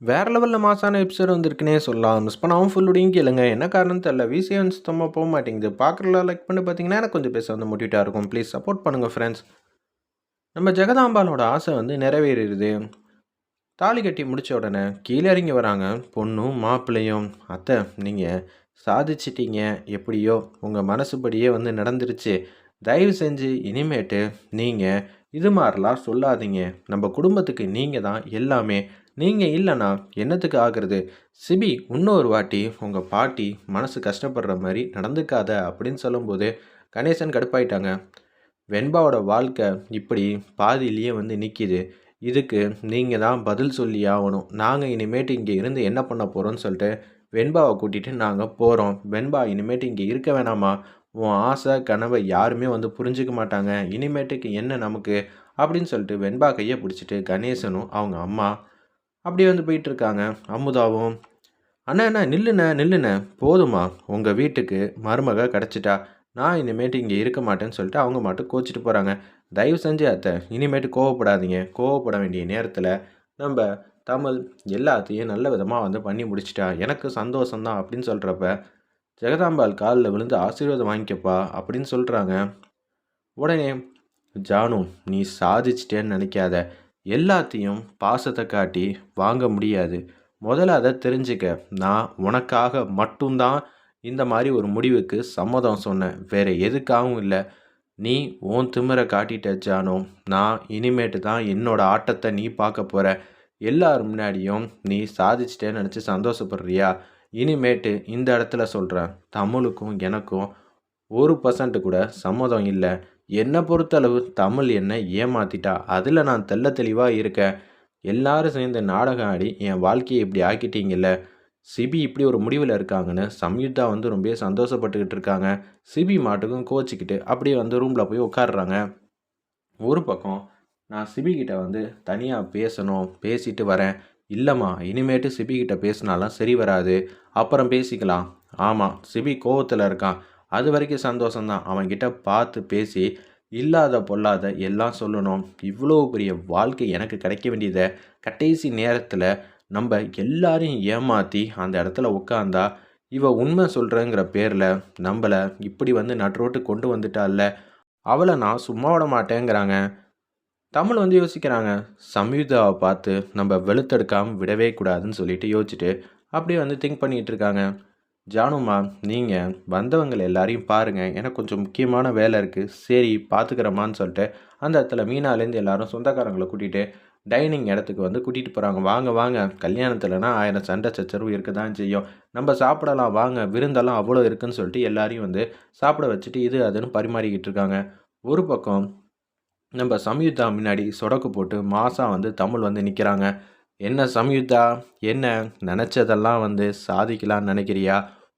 வேற லெவலில் மாசான எபிசோட் வந்திருக்குன்னே சொல்லலாம். மிஸ் பண்ணாமல் ஃபுல்லுடையும் கேளுங்க. என்ன காரணம் தெரியல. விசியே வந்து போக மாட்டேங்குது. பார்க்குறலாம் லைக் பண்ணி பார்த்தீங்கன்னா, எனக்கு கொஞ்சம் பேச வந்து மோட்டிவேட்டாக இருக்கும். ப்ளீஸ் சப்போர்ட் பண்ணுங்கள் ஃப்ரெண்ட்ஸ். நம்ம ஜெகதாம்பாலோட ஆசை வந்து நிறைவேறிடுது தாலி கட்டி முடித்த உடனே கீழே இறங்கி வராங்க பொண்ணும், மாப்பிள்ளையும். "அத்தை நீங்கள் சாதிச்சிட்டீங்க. எப்படியோ உங்கள் மனசுபடியே வந்து நடந்துருச்சு. தயவு செஞ்சு இனிமேட்டு நீங்கள் இது மாதிரிலாம் சொல்லாதீங்க. நம்ம குடும்பத்துக்கு நீங்கள் தான் எல்லாமே. நீங்கள் இல்லைன்னா என்னத்துக்கு ஆகுறது? சிபி இன்னொரு வாட்டி உங்கள் பாட்டி மனசு கஷ்டப்படுற மாதிரி நடந்துக்காத" அப்படின்னு சொல்லும்போது கணேசன் கடுப்பாயிட்டாங்க. வெண்பாவோட வாழ்க்கை இப்படி பாதியிலேயே வந்து நிற்கிது இதுக்கு நீங்கள் தான் பதில் சொல்லி ஆகணும் நாங்கள் இனிமேட்டு இங்கே இருந்து என்ன பண்ண போகிறோம்னு சொல்லிட்டு வெண்பாவை கூட்டிகிட்டு நாங்கள் போகிறோம் வெண்பா இனிமேட்டு இங்கே இருக்க வேணாமா? உன் ஆசை, கனவை யாருமே வந்து புரிஞ்சுக்க மாட்டாங்க. இனிமேட்டுக்கு என்ன நமக்கு? அப்படின்னு சொல்லிட்டு வெண்பா கையை பிடிச்சிட்டு கணேசனும், அவங்க அம்மா அப்படியே வந்து போயிட்டுருக்காங்க. அமுதாவும், "அண்ணா அண்ணா நில்லுண்ணே நில்லுண்ணே. போதுமா உங்கள் வீட்டுக்கு மருமக கிடச்சிட்டா நான் இனிமேட்டு இங்கே இருக்க மாட்டேன்னு" சொல்லிட்டு அவங்க மட்டும் கோச்சிட்டு போகிறாங்க "தயவு செஞ்சு அத்தை இனிமேட்டு கோவப்படாதீங்க. கோவப்பட வேண்டிய நேரத்தில் நம்ம தமிழ் எல்லாத்தையும் நல்ல விதமாக வந்து பண்ணி முடிச்சிட்டா எனக்கு சந்தோஷம் தான்" அப்படின்னு சொல்கிறப்ப "ஜெகதாம்பாள் காலில் விழுந்து ஆசீர்வாதம் வாங்கிக்கப்பா" அப்படின்னு சொல்கிறாங்க உடனே, "ஜானு நீ சாதிச்சிட்டேன்னு நினைக்காத. எல்லாத்தையும் பாசத்தை காட்டி வாங்க முடியாது. முதல்ல அதை தெரிஞ்சுக்க. நான் உனக்காக மட்டும் தான் இந்த மாதிரி ஒரு முடிவுக்கு சம்மதம் சொன்னேன். வேறு எதுக்காகவும் இல்லை நீ உன் திமிர காட்டிட்ட ஜானோ நான் இனிமேட்டு தான் என்னோட ஆட்டத்தை நீ பார்க்க போகிற எல்லார் முன்னாடியும் நீ சாதிச்சிட்டேன்னு நினச்சி சந்தோஷப்படுறியா? இனிமேட்டு இந்த இடத்துல சொல்கிறேன் தமிழுக்கும் எனக்கும் 1% கூட சம்மதம் இல்லை என்னை பொறுத்தளவு தமிழ் என்னை ஏமாத்திட்டா. அதில் நான் தெல்ல தெளிவாக இருக்கேன். எல்லாரும் சேர்ந்து நாடகம் ஆடி என் வாழ்க்கையை இப்படி ஆக்கிட்டீங்கல்ல. சிபி இப்படி ஒரு முடிவில் இருக்காங்கன்னு சம்யுக்தா வந்து ரொம்பவே சந்தோஷப்பட்டுக்கிட்டு இருக்காங்க. சிபி மாட்டுக்கும் கோச்சிக்கிட்டு அப்படியே வந்து ரூமில் போய் உட்காடுறாங்க ஒரு பக்கம், "நான் சிபிகிட்ட வந்து தனியாக பேசணும். பேசிட்டு வரேன்." இல்லைம்மா இனிமேட்டு சிபிகிட்ட பேசினாலாம் சரி வராது. அப்புறம் பேசிக்கலாம்." ஆமாம் சிபி கோவத்தில் இருக்கான். அதுவரைக்கும் வரைக்கும் தான். அவன்கிட்ட பார்த்து பேசி இல்லாத பொல்லாத எல்லாம் சொல்லணும். இவ்வளோ பெரிய வாழ்க்கை எனக்கு கிடைக்க வேண்டியதை கடைசி நேரத்தில் நம்ம எல்லாரையும் ஏமாற்றி அந்த இடத்துல உட்காந்தா இவ உண்மை சொல்கிறேங்கிற பேரில் நம்மளை இப்படி வந்து நட்ரோட்டு கொண்டு வந்துட்டால அவளை நான் சும்மா விட மாட்டேங்கிறாங்க." தமிழ் வந்து யோசிக்கிறாங்க. சம்யுக்தாவ பார்த்து நம்ம வெளுத்தெடுக்காமல் விடவே கூடாதுன்னு சொல்லிட்டு யோசிச்சுட்டு அப்படியே வந்து திங்க் பண்ணிகிட்டு இருக்காங்க. ஜானுமா நீங்கள் வந்தவங்களை எல்லாரையும் பாருங்கள் எனக்கு கொஞ்சம் முக்கியமான வேலை இருக்குது சரி பார்த்துக்கிறேம்மான்னு" சொல்லிட்டு அந்த இடத்துல மீனாலேருந்து எல்லாரும் சொந்தக்காரங்களை கூட்டிகிட்டு டைனிங் இடத்துக்கு வந்து கூட்டிகிட்டு போகிறாங்க "வாங்க வாங்க. கல்யாணத்துலனா ஆயிரம் சண்டை சச்சரவு இருக்க தான் செய்யும். நம்ம சாப்பிடலாம் வாங்க. விருந்தெல்லாம் அவ்வளோ இருக்குன்னு" சொல்லிட்டு எல்லாரையும் வந்து சாப்பிட வச்சுட்டு இது அதுன்னு பரிமாறிக்கிட்டு இருக்காங்க. ஒரு பக்கம் நம்ம சம்யுக்தா முன்னாடி சொடக்கு போட்டு மாதம் வந்து தமிழ் வந்து நிற்கிறாங்க "என்ன சம்யுக்தா? என்ன நினச்சதெல்லாம் வந்து சாதிக்கலாம்னு நினைக்கிறியா?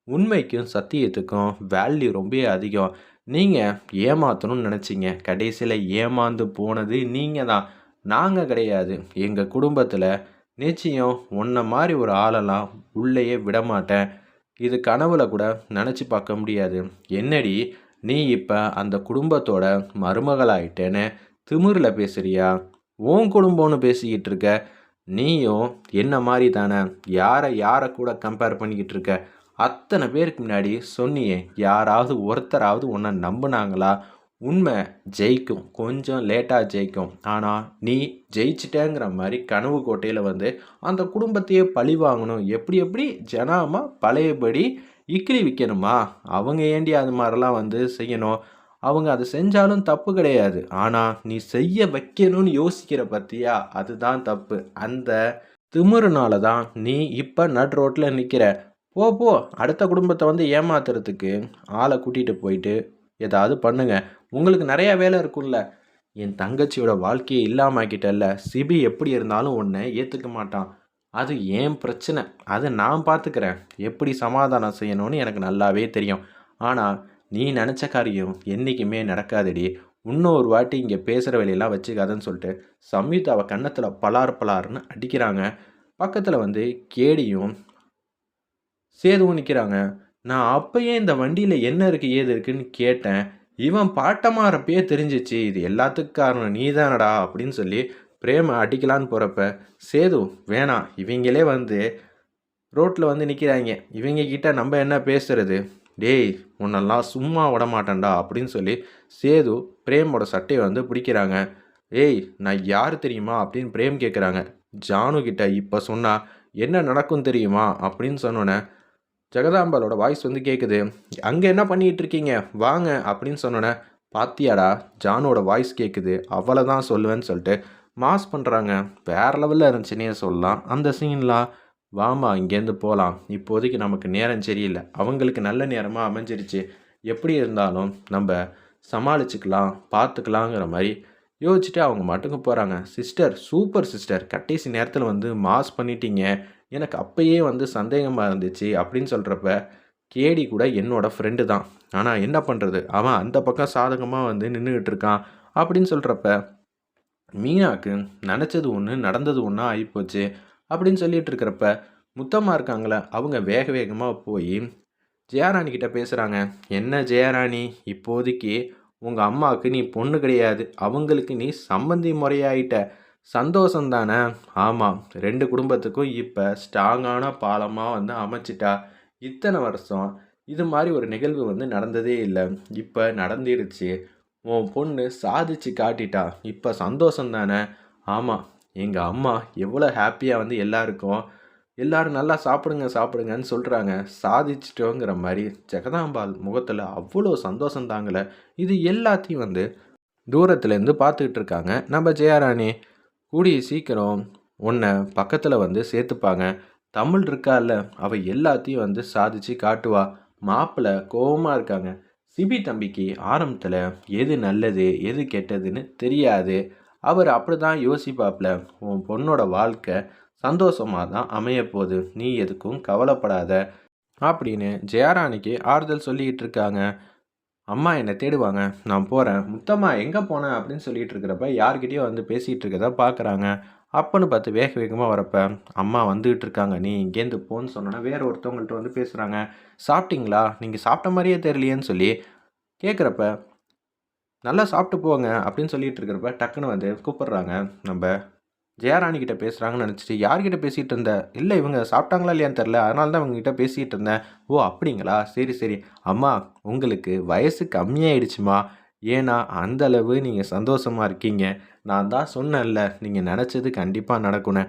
உண்மைக்கும் சத்தியத்துக்கும் வேல்யூ ரொம்ப அதிகம். நீங்கள் ஏமாத்தணும்னு நினச்சிங்க கடைசியில் ஏமாந்து போனது நீங்கள் தான். நாங்கள் கிடையாது. எங்கள் குடும்பத்தில் நிச்சயம் உன்ன மாதிரி ஒரு ஆளெல்லாம் உள்ளேயே விடமாட்டேன். இது கனவுல கூட நினச்சி பார்க்க முடியாது. என்னடி நீ இப்போ அந்த குடும்பத்தோட மருமகளாயிட்டேன்னு திமிரில் பேசுறியா? உன் குடும்பம்னு பேசிக்கிட்டு இருக்க. நீயும் என்ன மாதிரி தானே. யாரை யாரை கூட கம்பேர் பண்ணிக்கிட்டு இருக்க? அத்தனை பேருக்கு முன்னாடி சொன்னியே. யாராவது ஒருத்தராவது உன்னை நம்புனாங்களா? உண்மை ஜெயிக்கும். கொஞ்சம் லேட்டாக ஜெயிக்கும். ஆனால் நீ ஜெயிச்சிட்டேங்கிற மாதிரி கனவு கோட்டையில் வந்து அந்த குடும்பத்தையே பழி வாங்கணும். எப்படி எப்படி ஜனாமா பழையபடி இக்கிலி விற்கணுமா அவங்க ஏண்டி அது மாதிரிலாம் வந்து செய்யணும்? அவங்க அது செஞ்சாலும் தப்பு கிடையாது. ஆனால் நீ செய்ய வைக்கணும்னு யோசிக்கிற பற்றியா அதுதான் தப்பு. அந்த திமுறுனால தான் நீ இப்போ நட் ரோட்டில் நிற்கிற போ போ அடுத்த குடும்பத்தை வந்து ஏமாத்துறதுக்கு ஆளை கூட்டிகிட்டு போயிட்டு ஏதாவது பண்ணுங்க. உங்களுக்கு நிறையா வேலை இருக்கும்ல. என் தங்கச்சியோட வாழ்க்கையை இல்லாமக்கிட்டல்ல சிபி எப்படி இருந்தாலும் ஒன்றை ஏற்றுக்க மாட்டான். அது ஏன் பிரச்சனை. அதை நான் பார்த்துக்கிறேன். எப்படி சமாதானம் செய்யணும்னு எனக்கு நல்லாவே தெரியும். ஆனால் நீ நினச்ச காரியம் என்றைக்குமே நடக்காதடி. இன்னொரு வாட்டி இங்கே பேசுகிற வேலையெல்லாம் வச்சுக்காதன்னு" சொல்லிட்டு அவள் கன்னத்தில் பலார் பலார்னு அடிக்கிறாங்க. பக்கத்தில் வந்து கேடியும் சேதுவும் நிற்கிறாங்க "நான் அப்போயே இந்த வண்டியில் என்ன இருக்குது ஏது இருக்குன்னு கேட்டேன். இவன் பாட்டமாரப்பயே தெரிஞ்சிச்சு. இது எல்லாத்துக்கும் காரணம் நீ தானடா" அப்படின்னு சொல்லி பிரேமை அடிக்கலான்னு போகிறப்ப சேது வேணாம். இவங்களே வந்து ரோட்டில் வந்து நிற்கிறாங்க இவங்க கிட்ட நம்ம என்ன பேசுறது? டேய் உன்னெல்லாம் சும்மா விட மாட்டேன்டா அப்படின்னு சொல்லி சேது பிரேமோட சட்டையை வந்து பிடிக்கிறாங்க. ஏய் நான் யார் தெரியுமா அப்படின்னு பிரேம் கேட்குறாங்க ஜானு கிட்ட இப்போ சொன்னால் என்ன நடக்கும் தெரியுமா? அப்படின்னு சொன்னோன்னே ஜெகதாம்பாலோட வாய்ஸ் வந்து கேட்குது அங்கே என்ன பண்ணிட்டு இருக்கீங்க வாங்க. அப்படின்னு சொன்னோன்னே பாத்தியாடா ஜானோட வாய்ஸ் கேட்குது அவ்வளோதான் தான் சொல்லுவேன்னு சொல்லிட்டு மாஸ் பண்ணுறாங்க வேற லெவலில் இருந்துச்சுன்னே சொல்லலாம். அந்த சீன்லாம் வாமா இங்கேருந்து போகலாம் இப்போதைக்கு நமக்கு நேரம் சரியில்லை. அவங்களுக்கு நல்ல நேரமாக அமைஞ்சிருச்சு. எப்படி இருந்தாலும் நம்ம சமாளிச்சுக்கலாம் பார்த்துக்கலாங்கிற மாதிரி யோசிச்சுட்டு அவங்க மட்டுக்கு போகிறாங்க சிஸ்டர் சூப்பர் சிஸ்டர் கடைசி நேரத்தில் வந்து மாஸ் பண்ணிட்டீங்க. எனக்கு அப்பயே வந்து சந்தேகமாக இருந்துச்சு அப்படின்னு சொல்கிறப்ப கேடி கூட என்னோட ஃப்ரெண்டு தான். ஆனால் என்ன பண்ணுறது அவன் அந்த பக்கம் சாதகமாக வந்து நின்றுக்கிட்டு இருக்கான் அப்படின்னு சொல்கிறப்ப மீனாக்கு நினச்சது ஒன்று நடந்தது ஒன்றா ஆகிப்போச்சு அப்படின்னு சொல்லிட்டு இருக்கிறப்ப முத்தம்மா இருக்காங்களே அவங்க வேக வேகமாக போய் ஜெயராணி கிட்ட பேசுகிறாங்க என்ன ஜெயராணி இப்போதைக்கு உங்கள் அம்மாவுக்கு நீ பொண்ணு கிடையாது. அவங்களுக்கு நீ சம்பந்தி முறையாயிட்ட சந்தோஷம் தானே? ஆமாம் ரெண்டு குடும்பத்துக்கும் இப்போ ஸ்ட்ராங்கான பாலமாக வந்து அமைச்சிட்டா இத்தனை வருஷம் இது மாதிரி ஒரு நிகழ்வு வந்து நடந்ததே இல்லை. இப்போ நடந்துருச்சு. உன் பொண்ணு சாதிச்சு காட்டிட்டா இப்போ சந்தோஷம் தானே? ஆமாம் எங்கள் அம்மா எவ்வளோ ஹாப்பியாக வந்து எல்லாருக்கும் எல்லாரும் நல்லா சாப்பிடுங்க சாப்பிடுங்கன்னு சொல்கிறாங்க சாதிச்சிட்டோங்கிற மாதிரி ஜெகதாம்பாள் முகத்தில் அவ்வளோ சந்தோஷம் தாங்கலை. இது எல்லாத்தையும் வந்து தூரத்துலேருந்து பார்த்துக்கிட்டு இருக்காங்க. நம்ம ஜெயாராணி கூடிய சீக்கிரம் உன்னை பக்கத்தில் வந்து சேர்த்துப்பாங்க. தமிழ் இருக்கால அவள் எல்லாத்தையும் வந்து சாதிச்சு காட்டுவா. மாப்பிள்ளை கோவமாக இருக்காங்க. சிபி தம்பிக்கு ஆரம்பத்தில் எது நல்லது எது கெட்டதுன்னு தெரியாது. அவர் அப்படி தான் யோசிப்பாப்ல உன் பொண்ணோட வாழ்க்கை சந்தோஷமாக தான் அமைய போகுது நீ எதுக்கும் கவலைப்படாத அப்படின்னு ஜெயாராணிக்கு ஆறுதல் சொல்லிக்கிட்டு இருக்காங்க. அம்மா என்னை தேடுவாங்க. நான் போகிறேன் முத்தம்மா எங்கே போனேன் அப்படின்னு சொல்லிட்டு இருக்கிறப்ப யார்கிட்டயோ வந்து பேசிகிட்டு இருக்கதா பார்க்குறாங்க அப்பன்னு பார்த்து வேக வேகமாக வரப்ப அம்மா வந்துகிட்டு இருக்காங்க. நீ இங்கேருந்து போன்னு சொன்னோன்னா வேற ஒருத்தவங்கள்ட்ட வந்து பேசுகிறாங்க சாப்பிட்டீங்களா? நீங்கள் சாப்பிட்ட மாதிரியே தெரியலையேன்னு சொல்லி கேட்குறப்ப நல்லா சாப்பிட்டு போங்க அப்படின்னு சொல்லிட்டு இருக்கிறப்ப டக்குன்னு வந்து கூப்பிட்றாங்க. நம்ம ஜெயராணி கிட்ட பேசுகிறாங்கன்னு நினச்சிட்டு யார்கிட்ட பேசிகிட்டு இருந்த? இல்லை இவங்க சாப்பிட்டாங்களா இல்லையான்னு தெரில அதனால தான் இவங்ககிட்ட பேசிகிட்டு இருந்தேன். ஓ அப்படிங்களா? சரி சரி. அம்மா உங்களுக்கு வயசு கம்மியாயிடுச்சுமா? ஏன்னா அந்த அளவு நீங்கள் சந்தோஷமாக இருக்கீங்க. நான் தான் சொன்னேன்ல நீங்கள் நினச்சது கண்டிப்பாக நடக்கும்னு.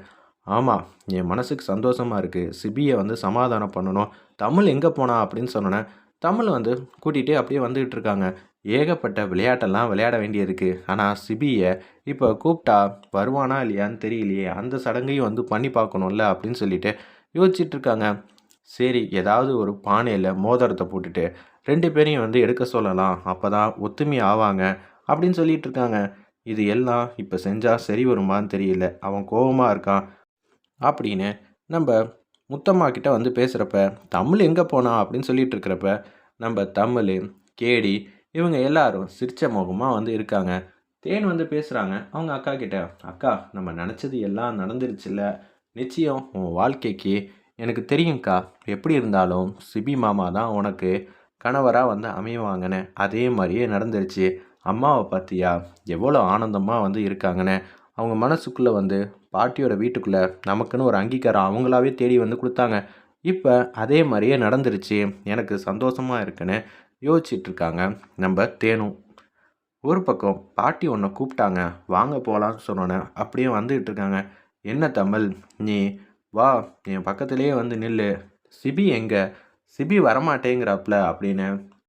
ஆமாம் என் மனசுக்கு சந்தோஷமாக இருக்குது சிபியை வந்து சமாதானம் பண்ணணும். தமிழ் எங்கே போனா? அப்படின்னு சொன்னோன்னே தமிழ் வந்து கூட்டிகிட்டே அப்படியே வந்துக்கிட்டு இருக்காங்க. ஏகப்பட்ட விளையாட்டெல்லாம் விளையாட வேண்டியிருக்கு. ஆனால் சிபியை இப்போ கூப்பிட்டா வருவானா இல்லையான்னு தெரியலையே. அந்த சடங்கையும் வந்து பண்ணி பார்க்கணும்ல அப்படின்னு சொல்லிட்டு யோசிச்சிட்ருக்காங்க. சரி ஏதாவது ஒரு பானையில் மோதிரத்தை போட்டுட்டு ரெண்டு பேரையும் வந்து எடுக்க சொல்லலாம். அப்போ தான் ஒத்துமை ஆவாங்க அப்படின்னு சொல்லிட்டு இருக்காங்க இது எல்லாம் இப்போ செஞ்சால் சரி வருமான்னு தெரியல. அவன் கோபமாக இருக்கான் அப்படின்னு நம்ம முத்தம்மா கிட்ட வந்து பேசுகிறப்ப தமிழ் எங்கே போனா? அப்படின்னு சொல்லிட்டு இருக்கிறப்ப நம்ம தமிழ் கேடி இவங்க எல்லாரும் சிரிச்ச முகமாக வந்து இருக்காங்க. தேன் வந்து பேசுகிறாங்க அவங்க அக்கா கிட்ட அக்கா நம்ம நினச்சது எல்லாம் நடந்துருச்சுல்ல. நிச்சயம் உன் வாழ்க்கைக்கு எனக்கு தெரியும்க்கா. எப்படி இருந்தாலும் சிபி மாமா தான் உனக்கு கணவராக வந்து அமைவாங்கன்னு. அதே மாதிரியே நடந்துருச்சு. அம்மாவை பார்த்தியா? எவ்வளோ ஆனந்தமாக வந்து இருக்காங்கன்னு. அவங்க மனசுக்குள்ளே வந்து பாட்டியோட வீட்டுக்குள்ளே நமக்குன்னு ஒரு அங்கீகாரம் அவங்களாவே தேடி வந்து கொடுத்தாங்க. இப்போ அதே மாதிரியே நடந்துருச்சு. எனக்கு சந்தோஷமாக இருக்குன்னு யோசிச்சிட்ருக்காங்க. நம்ம தேனும் ஒரு பக்கம் பாட்டி ஒன்றை கூப்பிட்டாங்க வாங்க போகலான்னு சொன்னோன்னே அப்படியே வந்துக்கிட்டு இருக்காங்க என்ன தமிழ் நீ வா என் பக்கத்துலேயே வந்து நில்லு. சிபி எங்கே? சிபி வரமாட்டேங்கிறாப்ல அப்படின்னு